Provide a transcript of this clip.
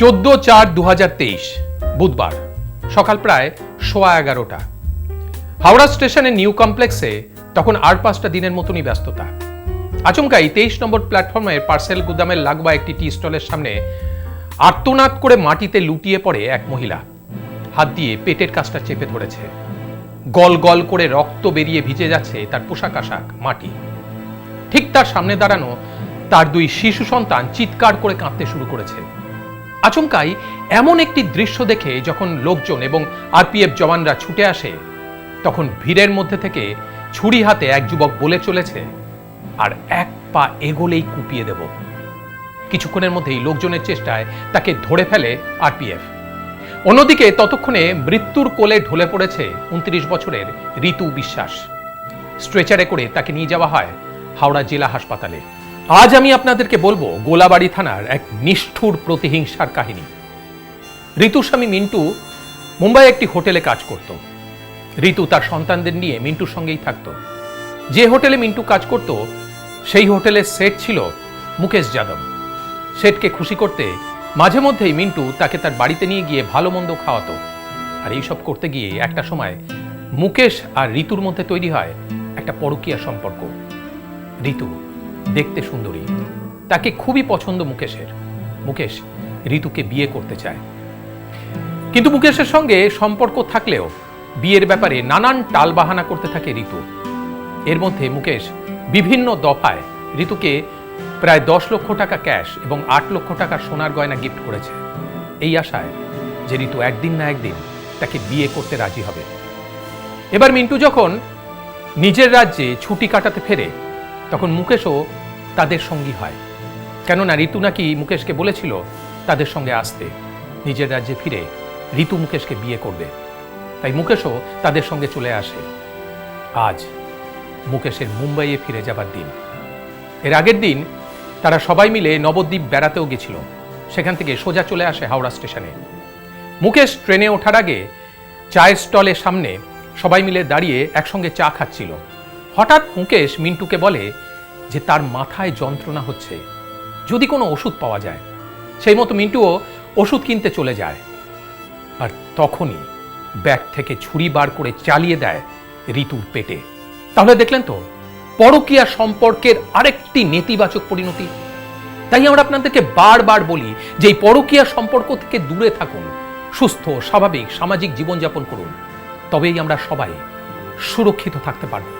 চোদ্দ চার দু বুধবার, সকাল প্রায় সোয়া এগারোটা। হাওড়া স্টেশনের নিউ কমপ্লেক্সে তখন আর পাঁচটা দিনের মতনই ব্যস্ততা। আচমকাই তেইশ নম্বর প্ল্যাটফর্মের পার্সেল গুদামের লাগবা একটি টি স্টলের সামনে আর্তনাদ করে মাটিতে লুটিয়ে পড়ে এক মহিলা। হাত দিয়ে পেটের কাজটা চেপে ধরেছে। গল গল করে রক্ত বেরিয়ে ভিজে যাচ্ছে তার পোশাক আশাক, মাটি। ঠিক তার সামনে দাঁড়ানো তার দুই শিশু সন্তান চিৎকার করে কাঁদতে শুরু করেছে। আচমকাই এমন একটি দৃশ্য দেখে যখন লোকজন এবং আরপিএফ জওয়ানরা ছুটে আসে, তখন ভিড়ের মধ্যে থেকে ছুরি হাতে এক যুবক বলে চলেছে, আর এক পা এগোলেই কুপিয়ে দেব। কিছুক্ষণের মধ্যেই লোকজনের চেষ্টায় তাকে ধরে ফেলে আরপিএফ। অন্যদিকে ততক্ষণে মৃত্যুর কোলে ঢলে পড়েছে উনত্রিশ বছরের ঋতু বিশ্বাস। স্ট্রেচারে করে তাকে নিয়ে যাওয়া হয় হাওড়া জেলা হাসপাতালে। আজ আমি আপনাদেরকে বলব, গোলাবাড়ি থানার এক নিষ্ঠুর প্রতিহিংসার কাহিনী। ঋতুর স্বামী মিন্টু মুম্বাই একটি হোটেলে কাজ করত। ঋতু তার সন্তানদের নিয়ে মিন্টুর সঙ্গেই থাকত। যে হোটেলে মিন্টু কাজ করত, সেই হোটেলের সেট ছিল মুকেশ যাদব। সেটকে খুশি করতে মাঝে মধ্যেই মিন্টু তাকে তার বাড়িতে নিয়ে গিয়ে ভালো মন্দ খাওয়াতো। আর এইসব করতে গিয়ে একটা সময় মুকেশ আর ঋতুর মধ্যে তৈরি হয় একটা পরকীয়া সম্পর্ক। ঋতু দেখতে সুন্দরী। তাকে খুবই পছন্দ মুকেশের। মুকেশ ঋতুকে বিয়ে করতে চায়। কিন্তু মুকেশের সঙ্গে সম্পর্ক থাকলেও বিয়ের ব্যাপারে নানান টালবাহানা করতে থাকে ঋতু। এর মধ্যে মুকেশ বিভিন্ন দফায় ঋতুকে প্রায় দশ লক্ষ টাকা ক্যাশ এবং আট লক্ষ টাকা সোনার গয়না গিফট করেছে। এই আশায় যে ঋতু একদিন না একদিন তাকে বিয়ে করতে রাজি হবে। এবার মিন্টু যখন নিজের রাজ্যে ছুটি কাটাতে ফেরে, তখন মুকেশও তাদের সঙ্গী হয়। কেননা ঋতু নাকি মুকেশকে বলেছিল তাদের সঙ্গে আসতে। নিজের রাজ্যে ফিরে ঋতু মুকেশকে বিয়ে করবে। তাই মুকেশও তাদের সঙ্গে চলে আসে। আজ মুকেশের মুম্বাইয়ে ফিরে যাবার দিন। এর আগের দিন তারা সবাই মিলে নবদ্বীপ বেড়াতেও গেছিল। সেখান থেকে সোজা চলে আসে হাওড়া স্টেশনে। মুকেশ ট্রেনে ওঠার আগে চায়ের স্টলের সামনে সবাই মিলে দাঁড়িয়ে একসঙ্গে চা খাচ্ছিল। হঠাৎ মুকেশ মিন্টুকে বলে যে তার মাথায় যন্ত্রণা হচ্ছে। যদি কোনো ওষুধ পাওয়া যায়, সেই মতো মিন্টুও ওষুধ কিনতে চলে যায়। আর তখনই ব্যাগ থেকে ছুরি বার করে চালিয়ে দেয় ঋতুর পেটে। তাহলে দেখলেন তো, পরকীয়া সম্পর্কের আরেকটি নেতিবাচক পরিণতি। তাই আমরা আপনাদেরকে বারবার বলি যে এই পরকীয়া সম্পর্ক থেকে দূরে থাকুন, সুস্থ, স্বাভাবিক, সামাজিক জীবনযাপন করুন। তবেই আমরা সবাই সুরক্ষিত থাকতে পারব।